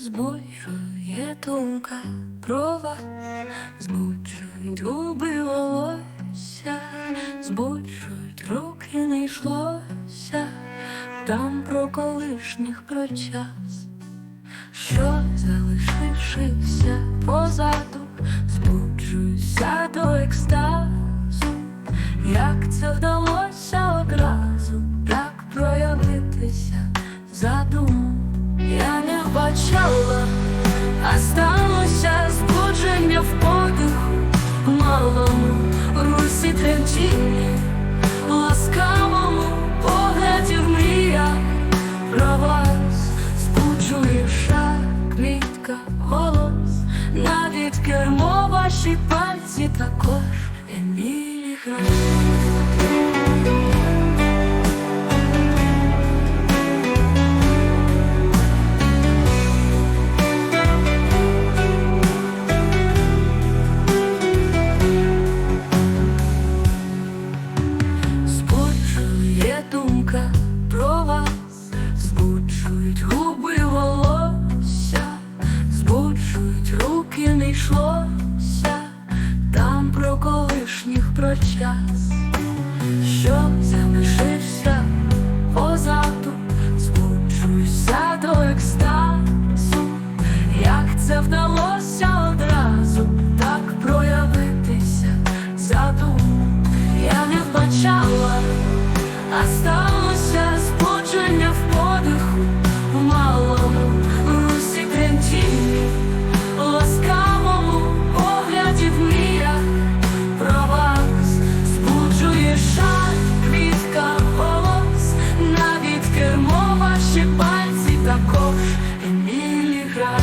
збуджує думка про вас, збуджують губи волосся, збуджують руки не йшлося, там про колишніх про час, що залишившися позаду, збуджуюся до екстазу, як це вдалося одразу так проявитися задуму. Я бачала, а сталося збудження в подиху, малому русі тремтінні, ласкавому погляді в мрія про вас збуджує шаг, квітка, голос, навіть кермо ваші пальці також Емілі грає. збуджують губи волосся, збуджують руки, не йшлося, там про колишніх про час, що залишився позаду, збуджуюся до екстазу, як це вдалося одразу? Так проявитися задум, я не вбачала, а сталося збудження в. Яков і Міліград